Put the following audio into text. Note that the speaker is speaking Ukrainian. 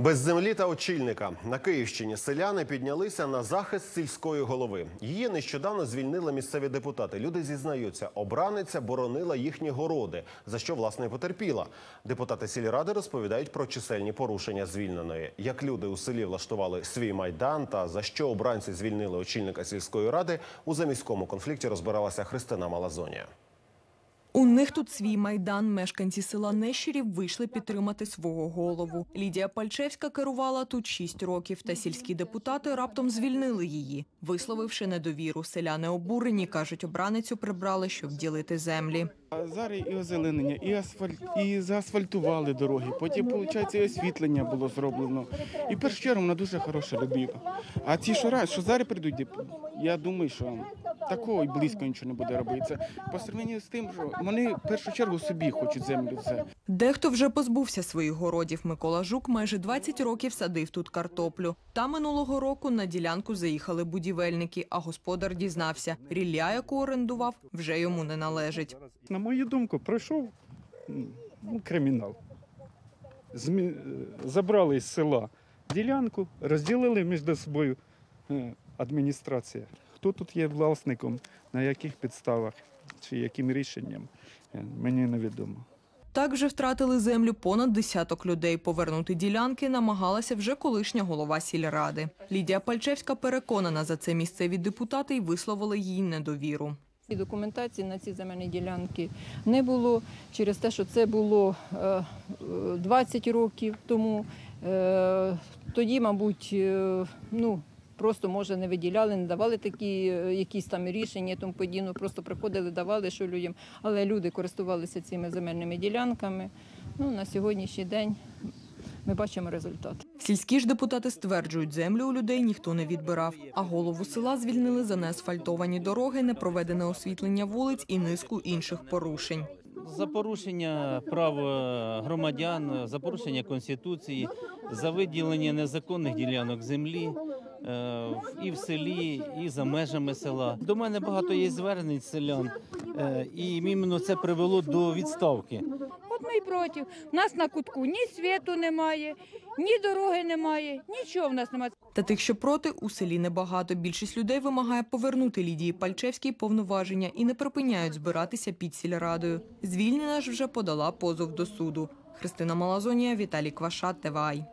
Без землі та очільника на Київщині селяни піднялися на захист сільської голови. Її нещодавно звільнили місцеві депутати. Люди зізнаються, обраниця боронила їхні городи, за що власне потерпіла. Депутати сільради розповідають про чисельні порушення звільненої. Як люди у селі влаштували свій майдан та за що обранці звільнили очільника сільської ради у заміському конфлікті розбиралася Христина Малазонія. У них тут свій майдан. Мешканці села Нещирів вийшли підтримати свого голову. Лідія Пальчевська керувала тут шість років, та сільські депутати раптом звільнили її, висловивши недовіру. Селяни обурені кажуть, обраницю прибрали, щоб ділити землі. А зараз і озеленення, і асфальт, і заасфальтували дороги. Потім, виходить, і освітлення було зроблено. І першу чергу вона дуже хороша людина. А ті, що що зараз прийдуть, я думаю, що такого і близько нічого не буде робитися. По сравненню з тим, що вони в першу чергу собі хочуть землю. Все. Дехто вже позбувся своїх городів. Микола Жук майже 20 років садив тут картоплю. Та минулого року на ділянку заїхали будівельники, а господар дізнався, рілля, яку орендував, вже йому не належить. На мою думку, пройшов ну, кримінал. Змі... е, Забрали з села ділянку, розділили між собою е, адміністрація. Хто тут є власником, на яких підставах чи яким рішенням, е, мені невідомо. Так вже втратили землю понад десяток людей. Повернути ділянки намагалася вже колишня голова сільради. Лідія Пальчевська переконана, за це місцеві депутати й висловили їй недовіру. І документації на ці земельні ділянки не було через те, що це було е, е, 20 років тому. Е, Тоді, мабуть, е, ну. Просто може не виділяли, не давали такі е, якісь там рішення, тому подібне. Просто приходили, давали що людям. Але люди користувалися цими земельними ділянками. Ну на сьогоднішній день ми бачимо результат. Сільські ж депутати стверджують, землю у людей ніхто не відбирав. А голову села звільнили за неасфальтовані дороги, непроведене освітлення вулиць і низку інших порушень. За порушення прав е, громадян, за порушення конституції, за виділення незаконних ділянок землі і в селі, і за межами села. До мене багато є звернень селян, е, і іменно це привело до відставки. От ми й проти. У нас на кутку ні світу немає, ні дороги немає, нічого в нас немає. Та тих, що проти, у селі небагато. Більшість людей вимагає повернути Лідії Пальчевській повноваження і не припиняють збиратися під сільрадою. Звільнена ж вже подала позов до суду. Христина Малазонія, Віталій Кваша, ТВАЙ.